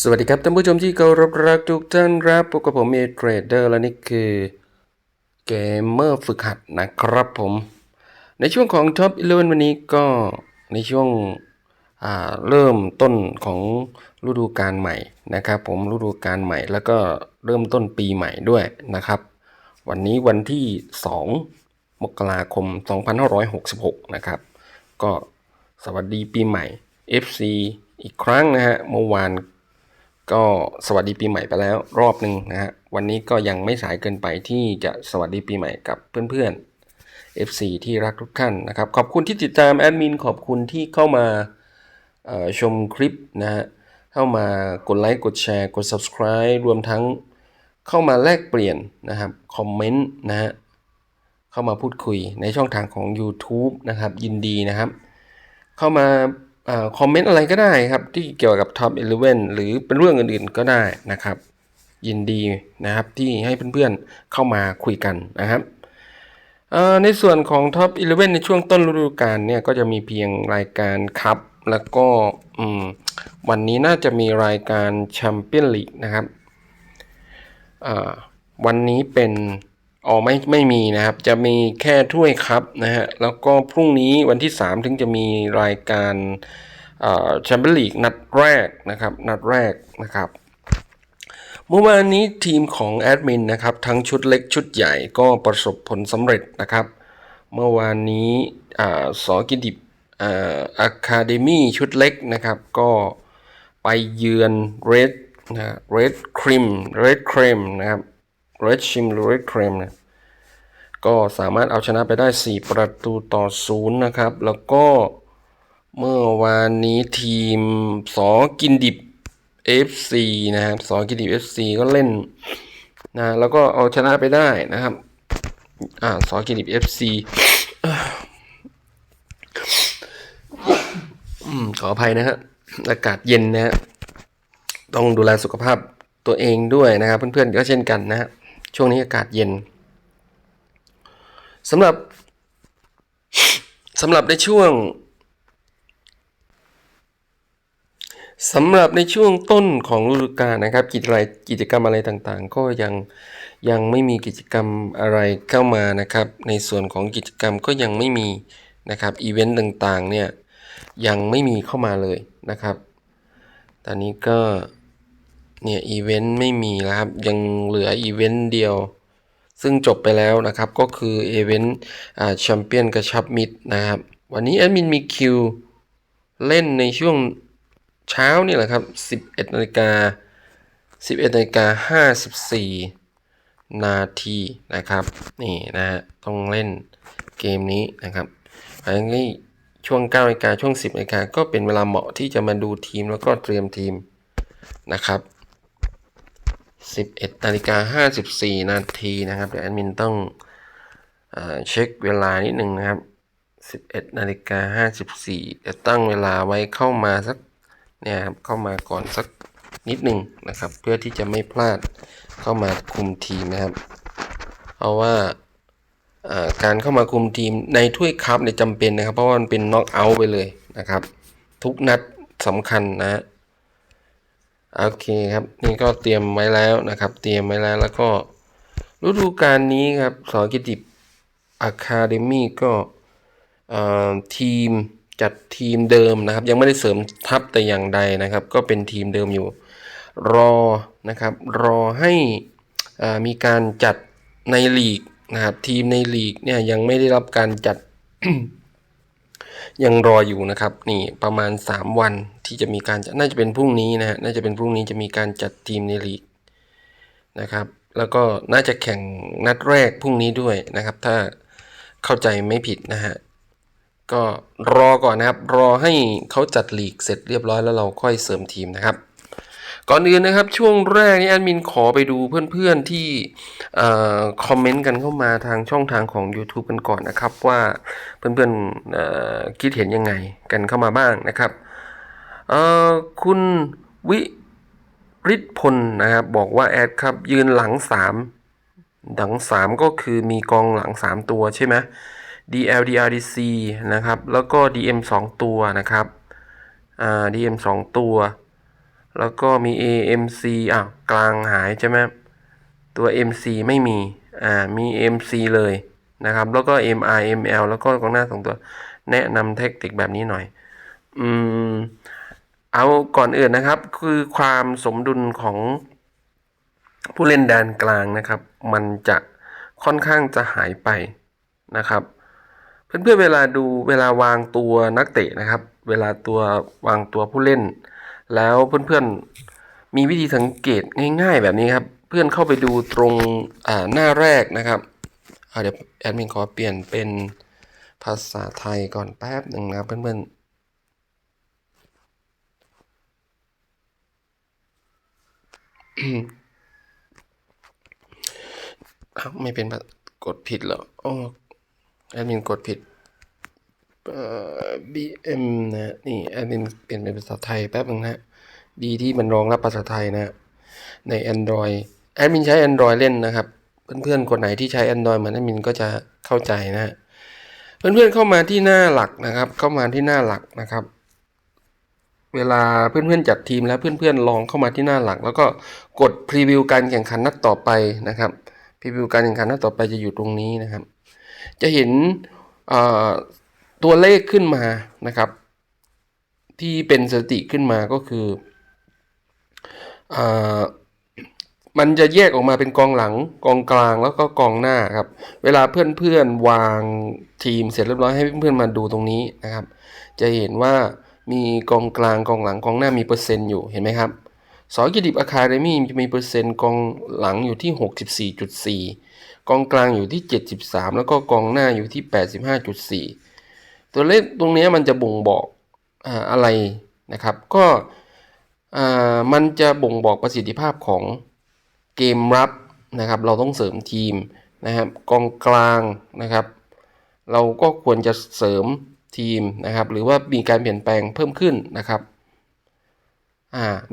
สวัสดีครับท่านผู้ชมที่เคารพรักทุกท่านครับพบกับผมเอเทรดเดอร์และนี่คือเกมเมอร์ฝึกหัดนะครับผม ในช่วงของ Top 11 วันนี้ก็ในช่วงเริ่มต้นของฤดูกาลใหม่นะครับ ผมฤดูกาลใหม่แล้วก็เริ่มต้นปีใหม่ด้วยนะครับ วันนี้วันที่ 2 มกราคม 2566 นะครับ ก็สวัสดีปีใหม่ FC อีกครั้งนะฮะเมื่อวาน ก็สวัสดีปีใหม่ไปแล้วรอบหนึ่งนะฮะวันนี้ก็ยังไม่สายเกินไปที่จะสวัสดีปีใหม่กับเพื่อนๆ FC ที่รักทุกท่านนะครับ ขอบคุณที่ติดตามแอดมินขอบคุณที่เข้ามาชมคลิปนะฮะเข้ามากดไลค์กดแชร์กด subscribe รวมทั้งเข้ามาแลกเปลี่ยนนะครับคอมเมนต์นะฮะเข้ามาพูดคุยในช่องทางของ YouTube นะครับยินดีนะครับ เข้ามา คอมเมนต์อะไรก็ได้ครับ ที่เกี่ยวกับ Top 11 หรือเป็นเรื่องอื่นๆก็ได้นะครับ ยินดีนะครับที่ให้เพื่อนๆเข้ามาคุยกันนะครับในส่วนของ Top 11 ในช่วงต้นฤดูกาลเนี่ยก็จะมีเพียงรายการครับ แล้วก็วันนี้น่าจะมีรายการแชมเปี้ยนลีกนะครับวันนี้เป็น อ๋อไม่ไม่มีนะครับ จะมีแค่ถ้วยครับนะฮะแล้วก็พรุ่งนี้วันที่ 3 ถึงจะมีรายการแชมเปี้ยนลีกนัดแรกนะครับ นัดแรกนะครับ เมื่อวานนี้ทีมของแอดมินนะครับ ทั้งชุดเล็กชุดใหญ่ก็ประสบผลสำเร็จนะครับ เมื่อวานนี้สอกิดิบอ่าอะคาเดมี่ชุดเล็กนะครับ ก็ไปเยือนเรดนะเรดครีมเรดครีมนะครับ เรดชิมหรือเรดครีมนะก็สามารถเอาชนะไปได้ 4 ประตูต่อศูนย์นะครับ แล้วก็เมื่อวานนี้ทีมสอกินดิบ FC นะครับสอกินดิบ FC ก็เล่นนะแล้วก็เอาชนะไปได้นะครับอ่าสอกินดิบ FC ขออภัยนะฮะอากาศเย็นนะฮะต้องดูแลสุขภาพตัวเองด้วยนะครับ เพื่อนๆก็เช่นกันนะฮะ ช่วงนี้อากาศเย็นสำหรับสำหรับในช่วงสำหรับในช่วงต้นของฤดูกาลนะครับ กิจอะไรกิจกรรมอะไรต่างๆ ก็ยังยังไม่มีกิจกรรมอะไรเข้ามานะครับ ในส่วนของกิจกรรมก็ยังไม่มีนะครับอีเวนต์ต่างๆเนี่ยยังไม่มีเข้ามาเลยนะครับ ตอนนี้ก็ เนี่ยอีเวนต์ไม่มีแล้วครับ ยังเหลืออีเวนต์เดียว ซึ่งจบไปแล้วนะครับ ก็คืออีเวนต์แชมเปี้ยนกระชับมิตรนะครับ วันนี้แอดมินมีคิวเล่นในช่วงเช้านี่แหละครับ 11นาฬิกา11นาฬิกา54 นาทีนะครับ นี่นะฮะต้องเล่นเกมนี้นะครับอันนี้ช่วง9นาฬิกาช่วง 10นาฬิกาก็เป็นเวลาเหมาะที่จะมาดูทีมแล้วก็เตรียมทีมนะครับ 11นาฬิกา54 นาทีนะครับ เดี๋ยวแอดมินต้องเอเช็คเวลานิดหนึ่งนะครับ 11นาฬิกา54จะตั้งเวลาไว้เข้ามาสักเนี่ยครับเข้ามาก่อนสักนิดหนึ่งนะครับ เพื่อที่จะไม่พลาดเข้ามาคุมทีมนะครับ เพราะว่าอ่าการเข้ามาคุมทีมในถ้วยคัพเนี่ยจำเป็นนะครับ เพราะว่ามันเป็นน็อกเอาท์ไปเลยนะครับ ทุกนัดสำคัญนะฮะ โอเคครับนี่ก็เตรียมไว้แล้วนะครับ เตรียมไว้แล้วแล้วก็ฤดูกาลนี้ครับสอกิติอะคาเดมี่ก็ทีมจัดทีมเดิมนะครับ ยังไม่ได้เสริมทัพแต่อย่างใดนะครับ ก็เป็นทีมเดิมอยู่ รอนะครับรอให้อ่ามีการจัดในลีกนะครับทีมในลีกเนี่ยยังไม่ได้รับการจัดยังรออยู่นะครับ นี่ประมาณ 3 วัน ที่จะมีการน่าจะเป็นพรุ่งนี้นะฮะน่าจะเป็นพรุ่งนี้จะมีการจัดทีมในลีกนะครับ แล้วก็น่าจะแข่งนัดแรกพรุ่งนี้ด้วยนะครับ ถ้าเข้าใจไม่ผิดนะฮะก็รอก่อนนะครับ รอให้เขาจัดลีกเสร็จเรียบร้อยแล้วเราค่อยเสริมทีมนะครับ ก่อนอื่นนะครับช่วงแรกนี้แอดมินขอไปดูเพื่อนๆที่คอมเมนต์กันเข้ามาทางช่องทางของ YouTube กันก่อนนะครับ ว่าเพื่อนๆคิดเห็นยังไงกันเข้ามาบ้างนะครับ เอ่อคุณวิริศพลนะครับ บอกว่าแอดครับ ยืนหลังสามหลังสามก็คือมีกองหลังสามตัวใช่ไหม DLDRDC นะครับ แล้วก็ DM 2 ตัวนะครับอ่า DM 2 ตัว แล้วก็มี AMC อ้าวกลางหายใช่ไหมตัว MC ไม่มีอ่ามี MC เลยนะครับ แล้วก็ MR ML แล้วก็กองหน้าสองตัว แนะนำแท็กติกแบบนี้หน่อย อืม เอาก่อนอื่นนะครับ คือความสมดุลของผู้เล่นแดนกลางนะครับ มันจะค่อนข้างจะหายไปนะครับ เพื่อนๆเวลาดูเวลาวางตัวนักเตะนะครับ เวลาตัววางตัวผู้เล่น แล้วเพื่อนๆมีวิธีสังเกตง่ายๆแบบนี้ครับ เพื่อนเข้าไปดูตรงหน้าแรกนะครับเดี๋ยวแอดมินขอเปลี่ยนเป็นภาษาไทยก่อนแป๊บหนึ่งนะเพื่อนๆ อ้าวไม่เป็นกดผิดเหรออ๋อแอดมินกดผิดเอ่อ BM นะนี่แอดมินเปลี่ยนเป็นภาษาไทยแป๊บนึงนะฮะดีที่มันรองรับภาษาไทยนะ ใน Android แอดมินใช้ Android เล่นนะครับ เพื่อนๆคนไหนที่ใช้ Android เหมือนแอดมินก็จะเข้าใจนะฮะเพื่อนๆเข้ามาที่หน้าหลักนะครับ เข้ามาที่หน้าหลักนะครับ เวลาเพื่อนๆจัดทีมแล้วเพื่อนๆลองเข้ามาที่หน้าหลัก แล้วก็กดพรีวิวการแข่งขันนัดต่อไปนะครับพรีวิวการแข่งขันนัดต่อไปจะอยู่ตรงนี้นะครับ จะเห็นตัวเลขขึ้นมานะครับ ที่เป็นสถิติขึ้นมาก็คืออมันจะแยกออกมาเป็นกองหลังกองกลางแล้วก็กองหน้าครับ เวลาเพื่อนๆวางทีมเสร็จเรียบร้อยให้เพื่อนๆมาดูตรงนี้นะครับ จะเห็นว่า มีกองกลางกองหลังกองหน้ามีเปอร์เซ็นต์อยู่เห็นไหมครับสอกิดิบอะคาเดมี่จะมีเปอร์เซ็นต์กองหลังอยู่ที่ 64.4 กองกลางอยู่ที่ 73 แล้วก็กองหน้าอยู่ที่ 85.4 ตัวเลขตรงนี้มันจะบ่งบอกอะไรนะครับก็มันจะบ่งบอกประสิทธิภาพของเกมรับนะครับ เราต้องเสริมทีมนะครับ กองกลางนะครับ เราก็ควรจะเสริม ทีมนะครับ หรือว่ามีการเปลี่ยนแปลงเพิ่มขึ้นนะครับ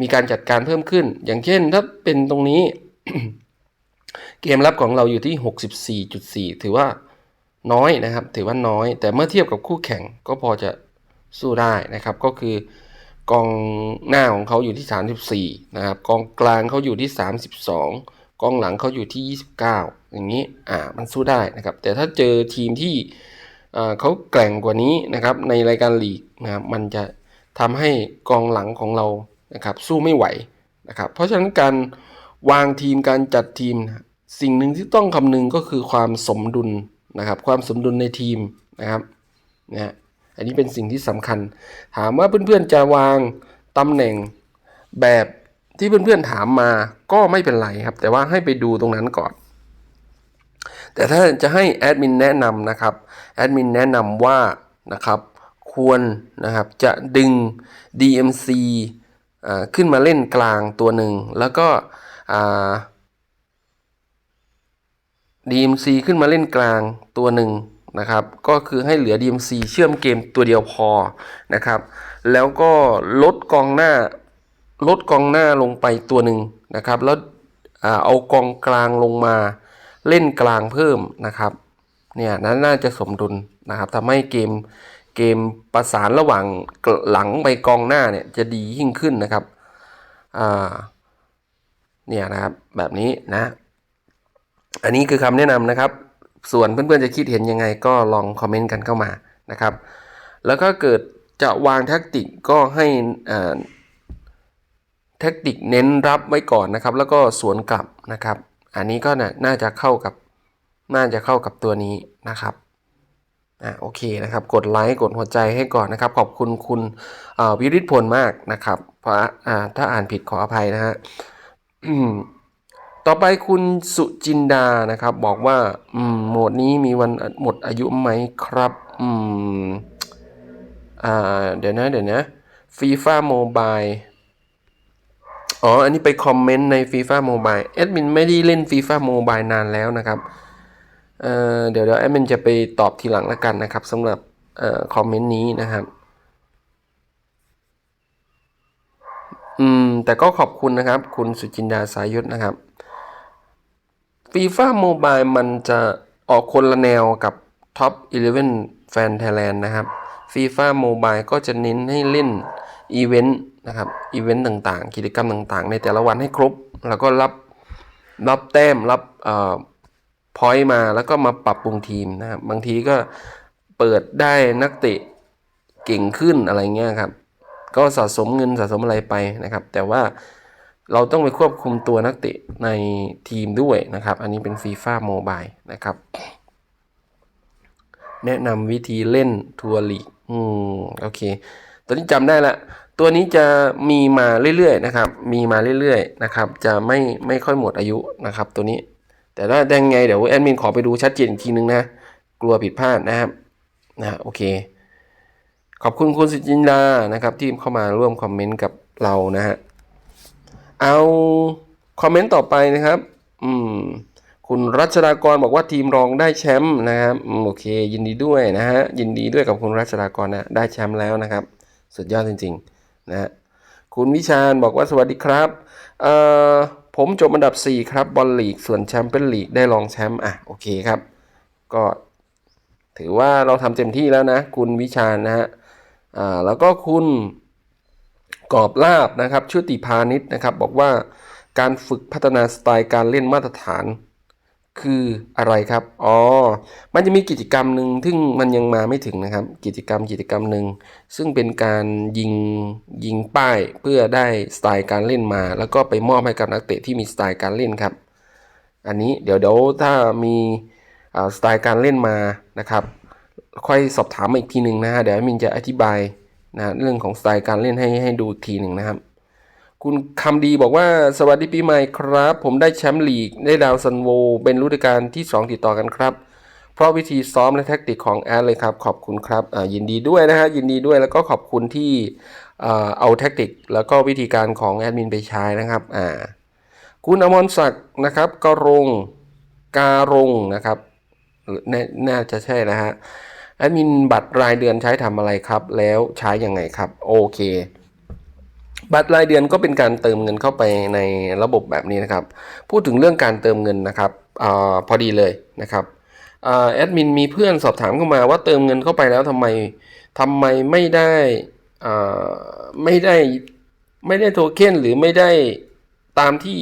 มีการจัดการเพิ่มขึ้น อย่างเช่นถ้าเป็นตรงนี้ เกมรับของเราอยู่ที่ 64.4 ถือว่าน้อยนะครับ ถือว่าน้อย แต่เมื่อเทียบกับคู่แข่งก็พอจะสู้ได้นะครับ ก็คือกองหน้าของเขาอยู่ที่ 34 นะครับ กองกลางเขาอยู่ที่ 32 กองหลังเขาอยู่ที่ 29 อย่างนี้ อ่า มันสู้ได้นะครับ แต่ถ้าเจอทีมที่ เขาแกร่งกว่านี้นะครับในรายการลีกนะครับมันจะทำให้กองหลังของเรานะครับสู้ไม่ไหวนะครับเพราะฉะนั้นการวางทีมการจัดทีม สิ่งหนึ่งที่ต้องคำนึงก็คือความสมดุลนะครับความสมดุลในทีมนะครับนะอันนี้เป็นสิ่งที่สำคัญ ถามว่าเพื่อนๆจะวางตำแหน่งแบบที่เพื่อนๆถามมาก็ไม่เป็นไรครับ แต่ว่าให้ไปดูตรงนั้นก่อน แต่ถ้าจะให้แอดมินแนะนำนะครับแอดมินแนะนำว่านะครับควรนะครับจะดึง DMC อ่าขึ้นมาเล่นกลางตัวหนึ่ง แล้วก็อ่า DMC ขึ้นมาเล่นกลางตัวหนึ่งนะครับ ก็คือให้เหลือ DMC เชื่อมเกมตัวเดียวพอนะครับ แล้วก็ลดกองหน้าลดกองหน้าลงไปตัวหนึ่งนะครับ แล้วอ่าเอากองกลางลงมา เล่นกลางเพิ่มนะครับเนี่ยนั้นน่าจะสมดุลนะครับทำให้เกมเกมประสานระหว่างหลังไปกองหน้าเนี่ยจะดียิ่งขึ้นนะครับอ่าเนี่ยนะครับแบบนี้นะ อันนี้คือคำแนะนำนะครับ ส่วนเพื่อนๆจะคิดเห็นยังไงก็ลองคอมเมนต์กันเข้ามานะครับ แล้วก็เกิดจะวางแท็กติกก็ให้อ่าแท็กติกเน้นรับไว้ก่อนนะครับ แล้วก็สวนกลับนะครับ อันนี้ก็น่าจะเข้ากับน่าจะเข้ากับตัวนี้นะครับอ่าโอเคนะครับ กดไลค์กดหัวใจให้ก่อนนะครับ ขอบคุณคุณวิริศพลมากนะครับ เพราะอ่าถ้าอ่านผิดขออภัยนะฮะต่อไปคุณสุจินดานะครับ บอกว่าอืมโหมดนี้มีวันหมดอายุไหมครับอืมอ่าเดี๋ยวนะเดี๋ยวนะฟีฟ่าโมบาย อ๋อ อันนี้ไปคอมเมนต์ในฟีฟ่าโมบายแอดมินไม่ได้เล่นฟีฟ่าโมบายนานแล้วนะครับเเดี๋ยวเดี๋ยวแอดมินจะไปตอบทีหลังแล้วกันนะครับสำหรับอคอมเมนต์นี้นะครับ อืม แต่ก็ขอบคุณนะครับ คุณสุจินดาสายยุทธนะครับฟีฟ่าโมบายมันจะออกคนละแนวกับท็อป11แฟนไทยแลนด์นะครับฟีฟ่าโมบายก็จะเน้นให้เล่น อีเวนต์นะครับอีเวนต์ต่างๆ กิจกรรมต่างๆ ในแต่ละวันให้ครบ แล้วก็รับรับแต้มรับเอ่อพอยต์มาแล้วก็มาปรับปรุงทีมนะครับบางทีก็เปิดได้นักเตะเก่งขึ้นอะไรเงี้ยครับ ก็สะสมเงินสะสมอะไรไปนะครับ แต่ว่าเราต้องไปควบคุมตัวนักเตะในทีมด้วยนะครับ อันนี้เป็นฟีฟ่าโมบายนะครับ แนะนำวิธีเล่นทัวร์ลีกอืมโอเค ตอนนี้จำได้ละ ตัวนี้จะมีมาเรื่อยๆนะครับ มีมาเรื่อยๆนะครับ จะไม่ไม่ค่อยหมดอายุนะครับ ตัวนี้ แต่ถ้าได้ไงเดี๋ยวแอดมินขอไปดูชัดเจนอีกทีนึงนะ กลัวผิดพลาดนะครับนะโอเค ขอบคุณคุณสุจินดานะครับ ที่เข้ามาร่วมคอมเมนต์กับเรานะฮะ เอาคอมเมนต์ต่อไปนะครับ อืม คุณรัชดากรบอกว่าทีมรองได้แชมป์นะครับอโอเค ยินดีด้วยนะฮะ ยินดีด้วยกับคุณรัชดากรนะ ได้แชมป์แล้วนะครับ สุดยอดจริง ๆ นะฮะคุณวิชาญบอกว่าสวัสดีครับเอ่อผมจบอันดับ 4 ครับบอลลีกส่วนแชมเปี้ยนลีกได้รองแชมป์อะโอเคครับ ก็ถือว่าเราทำเต็มที่แล้วนะ คุณวิชาญนะฮะอ่าแล้วก็คุณกอบลาบนะครับชุติพาณิชย์นะครับ บอกว่าการฝึกพัฒนาสไตล์การเล่นมาตรฐาน คืออะไรครับ อ๋อ มันจะมีกิจกรรมหนึ่งซึ่งมันยังมาไม่ถึงนะครับ กิจกรรมกิจกรรมหนึ่งซึ่งเป็นการยิงยิงป้ายเพื่อได้สไตล์การเล่นมา แล้วก็ไปมอบให้กับนักเตะที่มีสไตล์การเล่นครับ อันนี้เดี๋ยวเดี๋ยวถ้ามีสไตล์การเล่นมานะครับ ค่อยสอบถามมาอีกทีหนึ่งนะฮะเดี๋ยวมินจะอธิบายนะเรื่องของสไตล์การเล่นให้ให้ดูทีหนึ่งนะครับ คุณคำดีบอกว่าสวัสดีปีใหม่ครับ ผมได้แชมป์ลีกได้ดาวซันโว เป็นฤดูกาลที่ 2 ติดต่อกันครับ เพราะวิธีซ้อมและแท็กติกของแอดเลยครับ ขอบคุณครับยินดีด้วยนะฮะยินดีด้วยแล้วก็ขอบคุณที่เอาแท็กติก แล้วก็วิธีการของแอดมินไปใช้นะครับคุณอมรศักดิ์นะครับกรงการงนะครับนน่าจะใช่นะฮะแอดมินบัตรรายเดือนใช้ทำอะไรครับ แล้วใช้ยังไงครับ โอเค บัตรรายเดือนก็เป็นการเติมเงินเข้าไปในระบบแบบนี้นะครับ พูดถึงเรื่องการเติมเงินนะครับอพอดีเลยนะครับอแอดมินมีเพื่อนสอบถามเข้ามาว่าเติมเงินเข้าไปแล้วทำไมทำไมไม่ได้ไม่ได้ไม่ได้โทเค็นหรือไม่ได้ตามที่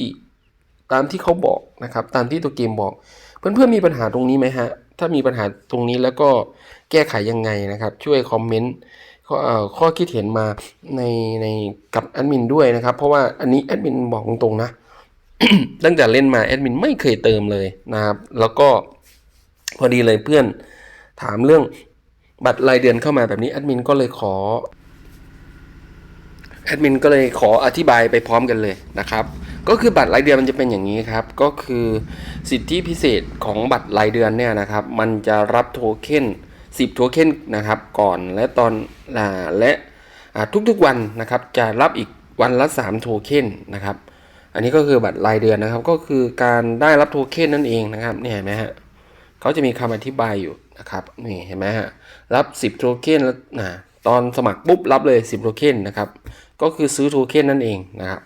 ตามที่เขาบอกนะครับ ตามที่ตัวเกมบอก เพื่อนๆมีปัญหาตรงนี้ไหมฮะ ถ้ามีปัญหาตรงนี้แล้วก็แก้ไขยังไงนะครับ ช่วยคอมเมนต์ ข้อข้อคิดเห็นมาในในกับแอดมินด้วยนะครับ เพราะว่าอันนี้แอดมินบอกตรงๆนะตั้งแต่เล่นมาแอดมินไม่เคยเติมเลยนะครับ แล้วก็พอดีเลยเพื่อนถามเรื่องบัตรรายเดือนเข้ามาแบบนี้แอดมินก็เลยขอแอดมินก็เลยขออธิบายไปพร้อมกันเลยนะครับ ก็คือบัตรรายเดือนมันจะเป็นอย่างนี้ครับ ก็คือสิทธิพิเศษของบัตรรายเดือนเนี่ยนะครับ มันจะรับโทเค็น 10 โทเค็นนะครับก่อนและตอนอและทุกๆวันนะครับจะรับอีกวันละ 3 โทเค็นนะครับอันนี้ก็คือบัตรรายเดือนนะครับ ก็คือการได้รับโทเค็นนั่นเองนะครับเนี่ยเห็นไหมฮะเขาจะมีคำอธิบายอยู่นะครับนี่เห็นไหมฮะรับ 10 โทเค็นแล้วนะตอนสมัครปุ๊บรับเลย 10 โทเค็นนะครับ ก็คือซื้อโทเค็นนั่นเองนะครับ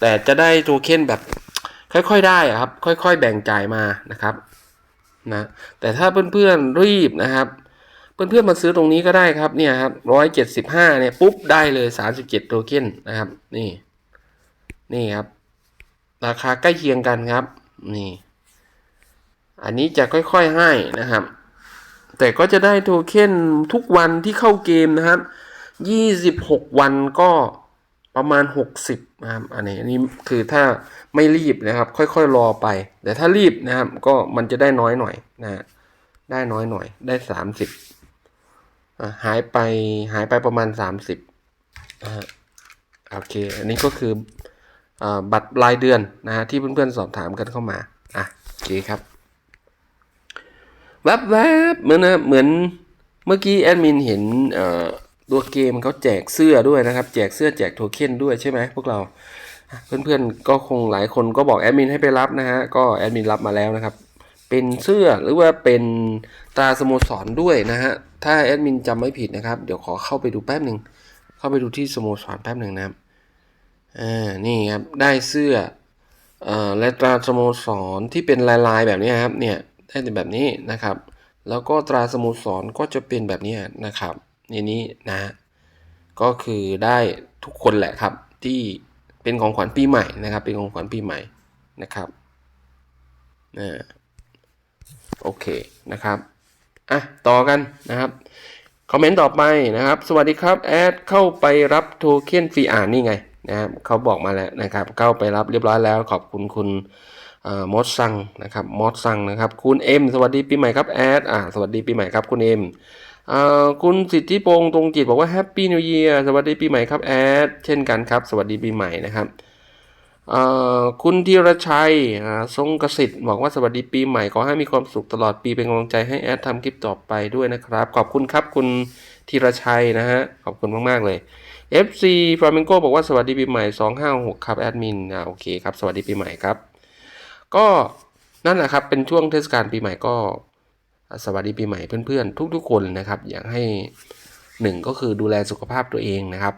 แต่จะได้โทเค็นแบบค่อยๆได้ครับ ค่อยๆแบ่งจ่ายมานะครับนะแต่ถ้าเพื่อนๆรีบนะครับ เพื่อนๆมาซื้อตรงนี้ก็ได้ครับเนี่ยครับร้อยเจ็ดสิบห้าเนี่ยปุ๊บได้เลยสามสิบเจ็ดโทเค็นนะครับ นี่ นี่ครับ ราคาใกล้เคียงกันครับ นี่ อันนี้จะค่อยๆให้นะครับ แต่ก็จะได้โทเค็นทุกวันที่เข้าเกมนะครับยี่สิบหกวันก็ประมาณหกสิบนะครับอันนี้อันนี้คือถ้าไม่รีบนะครับ ค่อยๆรอไป แต่ถ้ารีบนะครับ ก็มันจะได้น้อยหน่อยนะได้น้อยหน่อยได้สามสิบ หายไปหายไปประมาณ 30อ่าโอเค อันนี้ก็คืออบัตรรายเดือนนะฮะที่เพื่อนๆสอบถามกันเข้ามาอะโอเคครับแวบๆเหมือนนะเหมือนเมื่อกี้แอดมินเห็นตัวเกมเขาแจกเสื้อด้วยนะครับ แจกเสื้อแจกโทเค็นด้วยใช่ไหมพวกเราเพื่อนๆก็คงหลายคนก็บอกแอดมินให้ไปรับนะฮะก็แอดมินรับมาแล้วนะครับ เป็นเสื้อหรือว่าเป็นตราสโมสรด้วยนะฮะ ถ้าแอดมินจำไม่ผิดนะครับ เดี๋ยวขอเข้าไปดูแป๊บหนึ่ง เข้าไปดูที่สโมสรแป๊บหนึ่งนะครับ อ่า นี่ครับ ได้เสื้อเอ่อและตราสโมสรที่เป็นลายๆแบบนี้ครับ เนี่ย ได้แต่แบบนี้นะครับ แล้วก็ตราสโมสรก็จะเป็นแบบนี้นะครับนี่นี้นะฮะก็คือได้ทุกคนแหละครับ ที่เป็นของขวัญปีใหม่นะครับ เป็นของขวัญปีใหม่นะครับอ่าโอเคนะครับ อะต่อกันนะครับคอมเมนต์ต่อไปนะครับ สวัสดีครับแอดเข้าไปรับโทเค็นฟรีอ่านนี่ไงนะครับเขาบอกมาแล้วนะครับ เข้าไปรับเรียบร้อยแล้วขอบคุณคุณเอ่อมดซังนะครับมดซังนะครับ คุณเอ็มสวัสดีปีใหม่ครับแอดอ่าสวัสดีปีใหม่ครับคุณเอ็มคุณสิทธิพงษ์ตรงจิตบอกว่าแฮปปี้นิวเยียร์สวัสดีปีใหม่ครับแอดเช่นกันครับ สวัสดีปีใหม่นะครับ คุณธีรชัยทรงกสิทธิ์บอกว่าสวัสดีปีใหม่ขอให้มีความสุขตลอดปีเป็นกำลังใจให้แอดทำคลิปต่อไปด้วยนะครับ ขอบคุณครับคุณธีรชัยนะฮะ ขอบคุณมาก ๆ เลย FC Flamengo บอกว่าสวัสดีปีใหม่ 256 ครับแอดมินอ่าโอเคครับ สวัสดีปีใหม่ครับ ก็นั่นแหละครับ เป็นช่วงเทศกาลปีใหม่ก็ สวัสดีปีใหม่เพื่อนๆ ทุก ๆ คนนะครับ อยากให้หนึ่งก็คือดูแลสุขภาพตัวเองนะครับ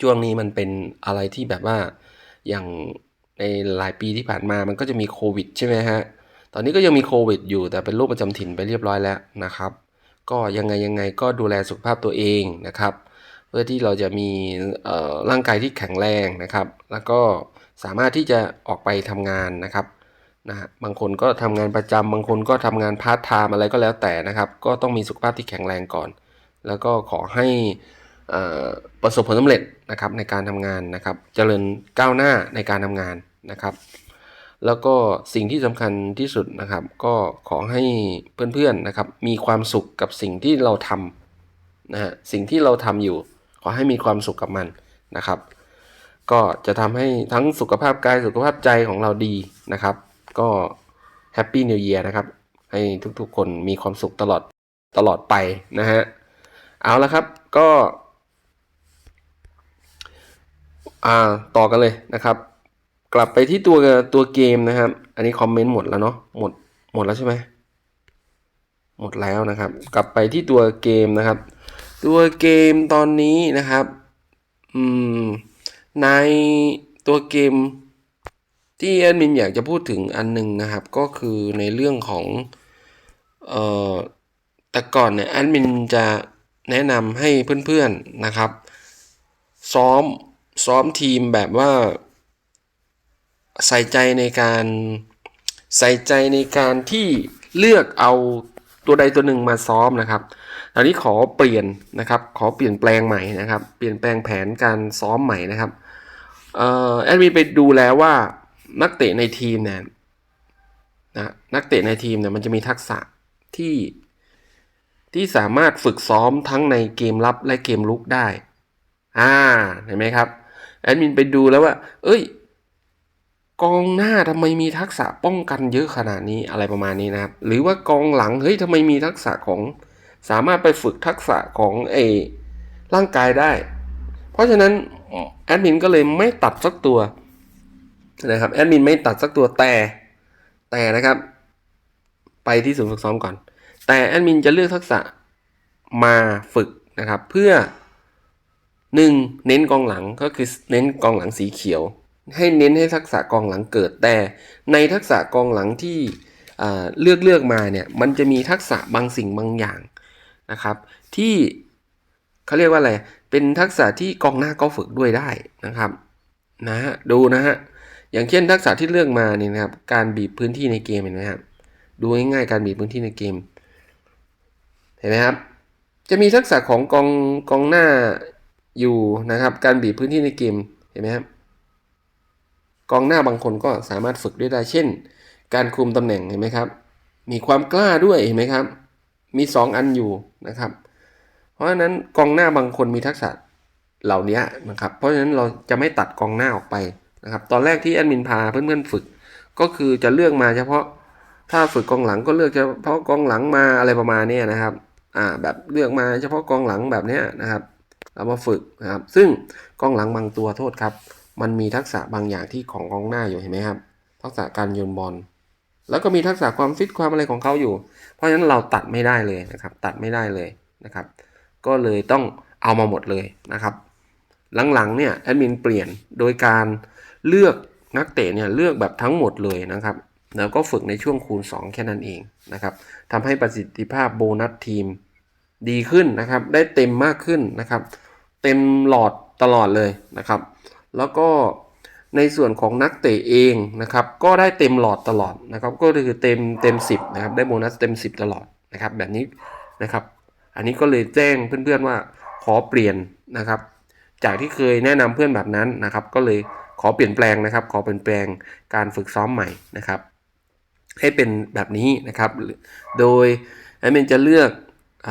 ช่วงนี้มันเป็นอะไรที่แบบว่า อย่างในหลายปีที่ผ่านมามันก็จะมีโควิดใช่ไหมฮะ ตอนนี้ก็ยังมีโควิดอยู่แต่เป็นโรคประจำถิ่นไปเรียบร้อยแล้วนะครับ ก็ยังไงยังไงก็ดูแลสุขภาพตัวเองนะครับ เพื่อที่เราจะมีร่างกายที่แข็งแรงนะครับ แล้วก็สามารถที่จะออกไปทำงานนะครับนะฮะบางคนก็ทำงานประจำบางคนก็ทำงานพาร์ทไทม์อะไรก็แล้วแต่นะครับ ก็ต้องมีสุขภาพที่แข็งแรงก่อน แล้วก็ขอให้ ประสบผลสำเร็จนะครับในการทำงานนะครับเจริญก้าวหน้าในการทำงานนะครับ แล้วก็สิ่งที่สำคัญที่สุดนะครับ ก็ขอให้เพื่อนๆนะครับ มีความสุขกับสิ่งที่เราทำนะฮะสิ่งที่เราทำอยู่ ขอให้มีความสุขกับมันนะครับ ก็จะทำให้ทั้งสุขภาพกายสุขภาพใจของเราดีนะครับ ก็แฮปปี้นิวเยียร์นะครับ ให้ทุกๆคนมีความสุขตลอดตลอดไปนะฮะเอาละครับก็ อ่าต่อกันเลยนะครับ กลับไปที่ตัวตัวเกมนะครับ อันนี้คอมเมนต์หมดแล้วเนาะหมดหมดแล้วใช่ไหมหมดแล้วนะครับ กลับไปที่ตัวเกมนะครับ ตัวเกมตอนนี้นะครับอืมในตัวเกมที่แอดมินอยากจะพูดถึงอันหนึงนะครับ ก็คือในเรื่องของเอ่อแต่ก่อนเนี่ยแอดมินจะแนะนำให้เพื่อนๆนะครับ ซ้อม ซ้อมทีมแบบว่า ใส่ใจในการใส่ใจในการที่เลือกเอาตัวใดตัวหนึ่งมาซ้อมนะครับ ตอนนี้ขอเปลี่ยนนะครับ ขอเปลี่ยนแปลงใหม่นะครับ เปลี่ยนแปลงแผนการซ้อมใหม่นะครับเอ่อแอดมินไปดูแล้วว่านักเตะในทีมเนี่ยนะนักเตะในทีมเนี่ยมันจะมีทักษะที่ที่สามารถฝึกซ้อมทั้งในเกมรับและเกมลุกได้ อ่า เห็นไหมครับ แอดมินไปดูแล้วว่า เอ้ย กองหน้าทำไมมีทักษะป้องกันเยอะขนาดนี้อะไรประมาณนี้นะครับ หรือว่ากองหลังเฮ้ยทำไมมีทักษะของ สามารถไปฝึกทักษะของเอร่างกายได้ เพราะฉะนั้นแอดมินก็เลยไม่ตัดสักตัวนะครับแอดมินไม่ตัดสักตัวแต่แต่นะครับ ไปที่ศูนย์ฝึกซ้อมก่อน แต่แอดมินจะเลือกทักษะมาฝึกนะครับ เพื่อ หนึ่งเน้นกองหลังก็คือเน้นกองหลังสีเขียว ให้เน้นให้ทักษะกองหลังเกิดแต่ในทักษะกองหลังที่เลือกเลือกมาเนี่ยมันจะมีทักษะบางสิ่งบางอย่างนะครับที่เขาเรียกว่าอะไรเป็นทักษะที่กองหน้าก็ฝึกด้วยได้นะครับนะฮะดูนะฮะอย่างเช่นทักษะที่เลือกมาเนี่ยนะครับการบีบพื้นที่ในเกมเห็นไหมครับดูง่ายๆการบีบพื้นที่ในเกมเห็นไหมครับจะมีทักษะของกองกองหน้า อยู่นะครับ การบีบพื้นที่ในเกมเห็นไหมครับกองหน้าบางคนก็สามารถฝึกด้วยได้ เช่น การคุมตำแหน่งเห็นไหมครับ มีความกล้าด้วยเห็นไหมครับ มีสองอันอยู่นะครับ เพราะฉะนั้นกองหน้าบางคนมีทักษะเหล่านี้นะครับ เพราะฉะนั้นเราจะไม่ตัดกองหน้าออกไปนะครับ ตอนแรกที่แอดมินพาเพื่อนๆฝึก ก็คือจะเลือกมาเฉพาะถ้าฝึกกองหลังก็เลือกเฉพาะกองหลังมาอะไรประมาณนี้นะครับ อ่าแบบเลือกมาเฉพาะกองหลังแบบนี้นะครับ เรามาฝึกนะครับ ซึ่งกล้องหลังบางตัวโทษครับ มันมีทักษะบางอย่างที่ของกล้องหน้าอยู่เห็นไหมครับ ทักษะการโยนบอล แล้วก็มีทักษะความฟิตความอะไรของเขาอยู่ เพราะฉะนั้นเราตัดไม่ได้เลยนะครับ ตัดไม่ได้เลยนะครับ ก็เลยต้องเอามาหมดเลยนะครับ หลังๆเนี่ยแอดมินเปลี่ยนโดยการเลือกนักเตะเนี่ยเลือกแบบทั้งหมดเลยนะครับแล้วก็ฝึกในช่วงคูณ 2 แค่นั้นเองนะครับทำให้ประสิทธิภาพโบนัสทีมดีขึ้นนะครับ ได้เต็มมากขึ้นนะครับ เต็มหลอดตลอดเลยนะครับ แล้วก็ในส่วนของนักเตะเองนะครับ ก็ได้เต็มหลอดตลอดนะครับ ก็คือเต็มเต็ม 10นะครับ ได้โบนัสเต็ม 10 ตลอดนะครับ แบบนี้นะครับ อันนี้ก็เลยแจ้งเพื่อนๆว่าขอเปลี่ยนนะครับ จากที่เคยแนะนำเพื่อนแบบนั้นนะครับ ก็เลยขอเปลี่ยนแปลงนะครับ ขอเปลี่ยนแปลงการฝึกซ้อมใหม่นะครับ ให้เป็นแบบนี้นะครับ โดยแอดมินจะเลือกอ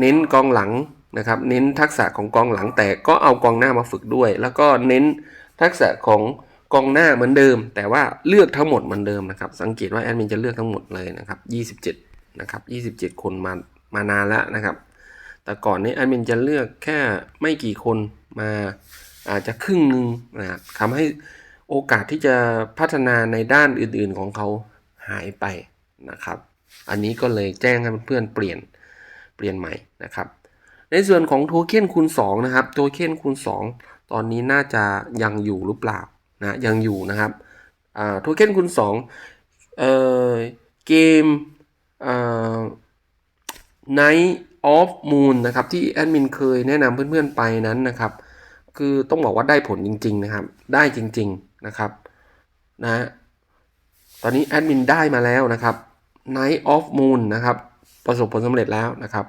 เน้นกองหลัง นะครับเน้นทักษะของกองหลังแต่ก็เอากองหน้ามาฝึกด้วย แล้วก็เน้นทักษะของกองหน้าเหมือนเดิม แต่ว่าเลือกทั้งหมดเหมือนเดิมนะครับ สังเกตว่าแอดมินจะเลือกทั้งหมดเลยนะครับ27นะครับ27 คนมามานานแล้วนะครับ แต่ก่อนนี้แอดมินจะเลือกแค่ไม่กี่คนมาอาจจะครึ่งหนึ่งนะครับทำให้โอกาสที่จะพัฒนาในด้านอื่นๆของเขาหายไปนะครับ อันนี้ก็เลยแจ้งให้เพื่อนเปลี่ยนเปลี่ยนใหม่นะครับ ในส่วนของโทเค็นคูณ2นะครับโทเค็นคูณ 2 ตอนนี้น่าจะยังอยู่หรือเปล่านะยังอยู่นะครับโทเค็นคูณ2เอ่อเกมอ่า Night of Moon นะครับที่แอดมินเคยแนะนำเพื่อนๆไปนั้นนะครับ คือต้องบอกว่าได้ผลจริง ๆนะครับ ได้จริง ๆนะครับนะตอนนี้แอดมินได้มาแล้วนะครับ Night of Moon นะครับ ประสบผลสำเร็จแล้วนะครับ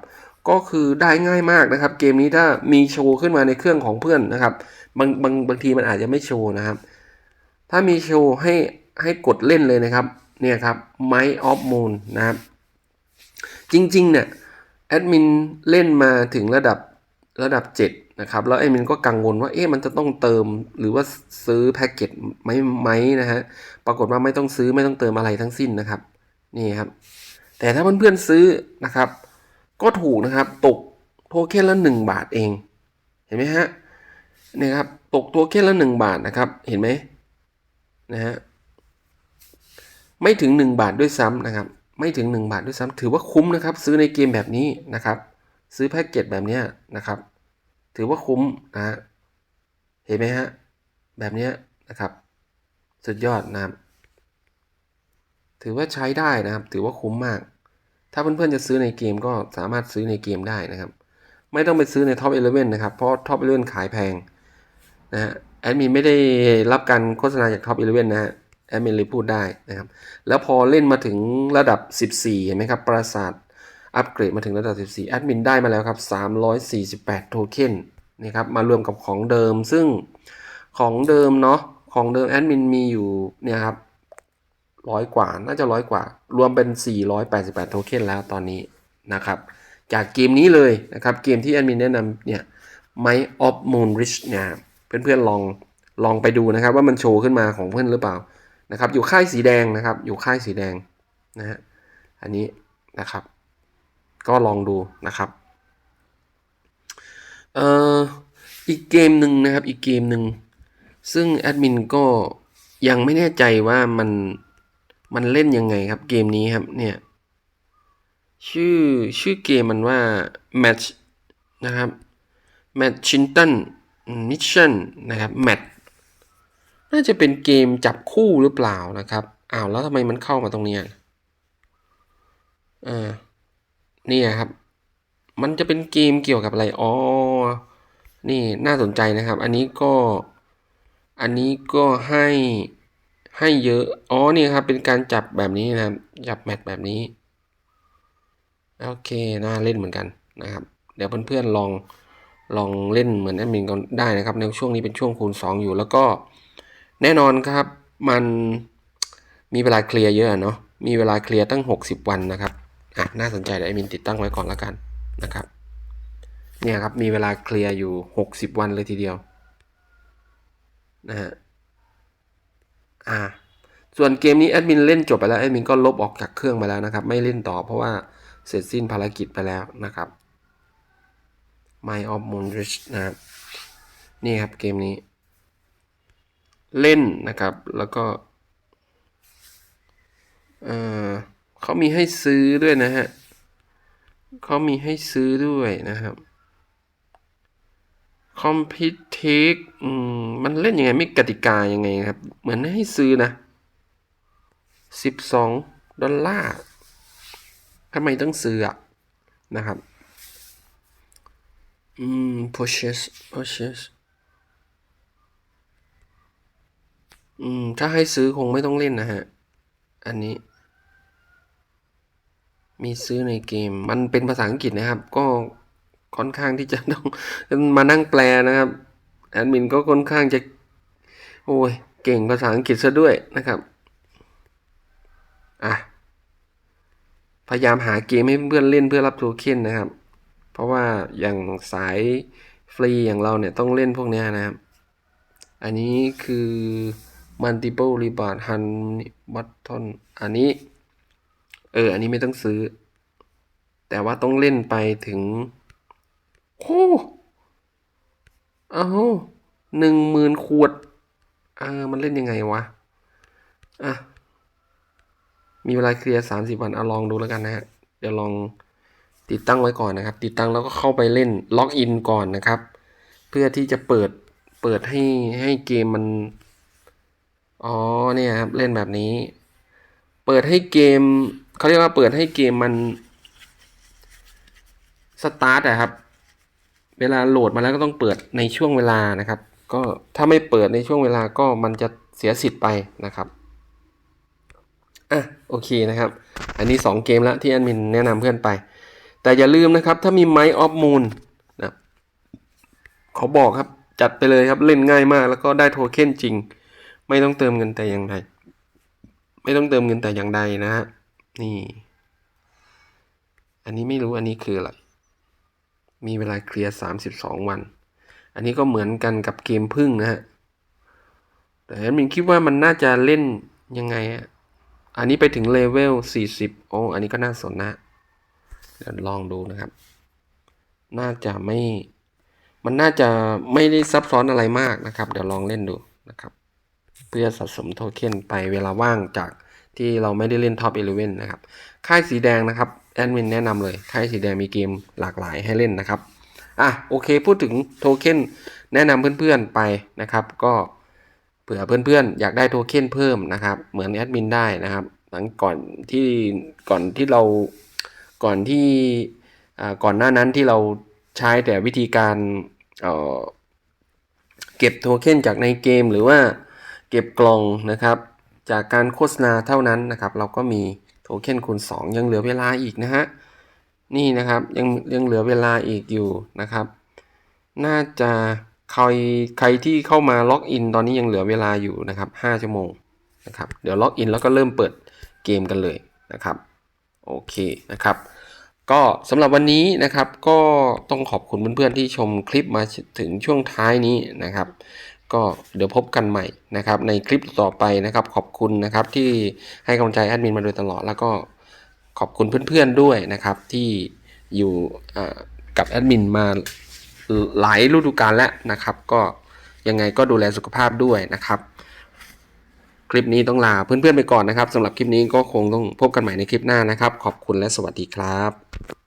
ก็คือได้ง่ายมากนะครับ เกมนี้ถ้ามีโชว์ขึ้นมาในเครื่องของเพื่อนนะครับ บางบางบางทีมันอาจจะไม่โชว์นะครับ ถ้ามีโชว์ให้ให้กดเล่นเลยนะครับ เนี่ยครับ Night of Moon นะครับ จริงๆเนี่ยแอดมินเล่นมาถึงระดับระดับ 7 นะครับ แล้วแอดมินก็กังวลว่าเอ๊ะมันจะต้องเติมหรือว่าซื้อแพ็กเกจไหมไหมนะฮะปรากฏว่าไม่ต้องซื้อไม่ต้องเติมอะไรทั้งสิ้นนะครับ นี่ครับ แต่ถ้าเพื่อนๆซื้อนะครับ ก็ถูกนะครับ ตกโทเค็นละ 1 บาทเอง เห็นไหมฮะนี่ครับ ตกโทเค็นละ 1 บาทนะครับ เห็นไหมนะฮะ ไม่ถึง 1 บาทด้วยซ้ำนะครับ ไม่ถึง 1 บาทด้วยซ้ำถือว่าคุ้มนะครับ ซื้อในเกมแบบนี้นะครับ ซื้อแพ็กเกจแบบเนี้ยนะครับ ถือว่าคุ้มนะฮะ เห็นไหมฮะ แบบเนี้ยนะครับ สุดยอดนะครับ ถือว่าใช้ได้นะครับ ถือว่าคุ้มมาก ถ้าเพื่อนๆจะซื้อในเกมก็สามารถซื้อในเกมได้นะครับ ไม่ต้องไปซื้อใน Top 11 นะครับ เพราะ Top 11 ขายแพงนะฮะแอดมินไม่ได้รับการโฆษณาจาก Top 11 นะฮะแอดมินเลยพูดได้นะครับ แล้วพอเล่นมาถึงระดับ 14 เห็นไหมครับ ปราสาทอัปเกรดมาถึงระดับ 14 แอดมินได้มาแล้วครับ 348 โทเค็นนี่ครับมารวมกับของเดิมซึ่งของเดิมเนาะของเดิมแอดมินมีอยู่เนี่ยครับ ร้อยกว่า น่าจะร้อยกว่า รวมเป็น 488 โทเค็นแล้วตอนนี้นะครับ จากเกมนี้เลยนะครับ เกมที่แอดมินแนะนำเนี่ย my of Moon Rich เนี่ยเพื่อนๆลองลองไปดูนะครับ ว่ามันโชว์ขึ้นมาของเพื่อนหรือเปล่านะครับ อยู่ค่ายสีแดงนะครับ อยู่ค่ายสีแดงนะฮะอันนี้นะครับ ก็ลองดูนะครับเอ่ออีกเกมหนึ่งนะครับอีกเกมหนึ่งซึ่งแอดมินก็ยังไม่แน่ใจว่ามัน มันเล่นยังไงครับเกมนี้ครับเนี่ย ชื่อชื่อเกมมันว่า Match นะครับ Matchington Mission นะครับ Match น่าจะเป็นเกมจับคู่หรือเปล่านะครับอ้าวแล้วทำไมมันเข้ามาตรงเนี้ยอ่าเนี่ยครับ มันจะเป็นเกมเกี่ยวกับอะไรอ๋อนี่น่าสนใจนะครับ อันนี้ก็ อันนี้ก็ให้ ให้เยอะ อ๋อนี่ครับ เป็นการจับแบบนี้นะครับ จับแมตช์แบบนี้ โอเค น่าเล่นเหมือนกันนะครับ เดี๋ยวเพื่อนๆลองลองเล่นเหมือนแอดมินก็ได้นะครับ ในช่วงนี้เป็นช่วงคูณ 2 อยู่ แล้วก็แน่นอนครับ มันมีเวลาเคลียร์เยอะเนาะ มีเวลาเคลียร์ตั้ง 60 วันนะครับ อะ น่าสนใจเดี๋ยวแอดมินติดตั้งไว้ก่อนแล้วกันนะครับ เนี่ยครับ มีเวลาเคลียร์อยู่ 60 วันเลยทีเดียวนะฮะ อ่าส่วนเกมนี้แอดมินเล่นจบไปแล้วแอดมินก็ลบออกจากเครื่องไปแล้วนะครับ ไม่เล่นต่อเพราะว่าเสร็จสิ้นภารกิจไปแล้วนะครับ My of Moonrich นะครับนี่ครับเกมนี้ เล่นนะครับแล้วก็เออเขามีให้ซื้อด้วยนะฮะเขามีให้ซื้อด้วยนะครับ คอมพิวเทคอืมมันเล่นยังไงไม่กติกายังไงครับ เหมือนให้ซื้อนะสิบสองดอลลาร์ทำไมต้องซื้ออะนะครับอืม purchase purchase อืม ถ้าให้ซื้อคงไม่ต้องเล่นนะฮะ อันนี้ มีซื้อในเกม มันเป็นภาษาอังกฤษนะครับ ก็ ค่อนข้างที่จะต้องมานั่งแปลนะครับแอดมินก็ค่อนข้างจะ โอ้ย เก่งภาษาอังกฤษซะด้วยนะครับอะพยายามหาเกมให้เพื่อนเล่นเพื่อรับโทเค็นนะครับ เพราะว่าอย่างสายฟรีอย่างเราเนี่ยต้องเล่นพวกนี้นะครับ อันนี้คือ multiple rebound hunt button อันนี้ เออ อันนี้ไม่ต้องซื้อ แต่ว่าต้องเล่นไปถึง โอ้เอาหนึ่งหมื่นขวด เออ มันเล่นยังไงวะ อะ มีเวลาเคลียร์สามสิบวัน เอาลองดูแล้วกันนะฮะ เดี๋ยวลองติดตั้งไว้ก่อนนะครับ ติดตั้งแล้วก็เข้าไปเล่นล็อกอินก่อนนะครับ เพื่อที่จะเปิด เปิดให้ให้เกมมัน อ๋อ เนี่ยครับ เล่นแบบนี้ เปิดให้เกม เขาเรียกว่าเปิดให้เกมมัน สตาร์ทอะครับ เวลาโหลดมาแล้วก็ต้องเปิดในช่วงเวลานะครับ ก็ถ้าไม่เปิดในช่วงเวลาก็มันจะเสียสิทธิ์ไปนะครับอะโอเคนะครับ อันนี้ 2 เกมแล้วที่แอดมินแนะนำเพื่อนไป แต่อย่าลืมนะครับถ้ามีไม n ์ออฟมูลนะเขาบอกครับจัดไปเลยครับเล่นง่ายมาก แล้วก็ได้โทเค็นจริง ไม่ต้องเติมเงินแต่อย่างใดไม่ต้องเติมเงินแต่อย่างใดนะฮะนี่ อันนี้ไม่รู้อันนี้คืออะไร มีเวลาเคลียร์สามสิบสองวัน อันนี้ก็เหมือนกันกับเกมพึ่งนะฮะ แต่แอดมินคิดว่ามันน่าจะเล่นยังไงอะอันนี้ไปถึงเลเวลสี่สิบโอ้ อันนี้ก็น่าสนนะ เดี๋ยวลองดูนะครับ น่าจะไม่ มันน่าจะไม่ได้ซับซ้อนอะไรมากนะครับ เดี๋ยวลองเล่นดูนะครับ เพื่อสะสมโทเค็นไปเวลาว่างจากที่เราไม่ได้เล่นท็อปเอเลเวนนะครับ ค่ายสีแดงนะครับ แอดมินแนะนำเลยค่ายสีแดงมีเกมหลากหลายให้เล่นนะครับ อะโอเคพูดถึงโทเค็นแนะนำเพื่อนๆไปนะครับ ก็เผื่อเพื่อนๆ อยากได้โทเค็นเพิ่มนะครับ เหมือนแอดมินได้นะครับ หลังก่อนที่ก่อนที่เราก่อนที่อ่าก่อนหน้านั้นที่เราใช้แต่วิธีการเอ่อเก็บโทเค็นจากในเกมหรือว่าเก็บกล่องนะครับ จากการโฆษณาเท่านั้นนะครับ เราก็มี โทเค็นคูณ 2 ยังเหลือเวลาอีกนะฮะ นี่นะครับยังยังเหลือเวลาอีกอยู่นะครับ น่าจะใครใครที่เข้ามาล็อกอินตอนนี้ยังเหลือเวลาอยู่นะครับ 5 ชั่วโมงนะครับ เดี๋ยวล็อกอินแล้วก็เริ่มเปิดเกมกันเลยนะครับ โอเคนะครับ ก็สำหรับวันนี้นะครับก็ต้องขอบคุณเพื่อนๆที่ชมคลิปมาถึงช่วงท้ายนี้นะครับ ก็เดี๋ยวพบกันใหม่นะครับในคลิปต่อไปนะครับ ขอบคุณนะครับที่ให้กำลังใจแอดมินมาโดยตลอด แล้วก็ขอบคุณเพื่อนๆด้วยนะครับที่อยู่กับแอดมินมาหลายฤดูกาลแล้วนะครับ ก็ยังไงก็ดูแลสุขภาพด้วยนะครับ คลิปนี้ต้องลาเพื่อนๆไปก่อนนะครับสำหรับคลิปนี้ก็คงต้องพบกันใหม่ในคลิปหน้านะครับ ขอบคุณและสวัสดีครับ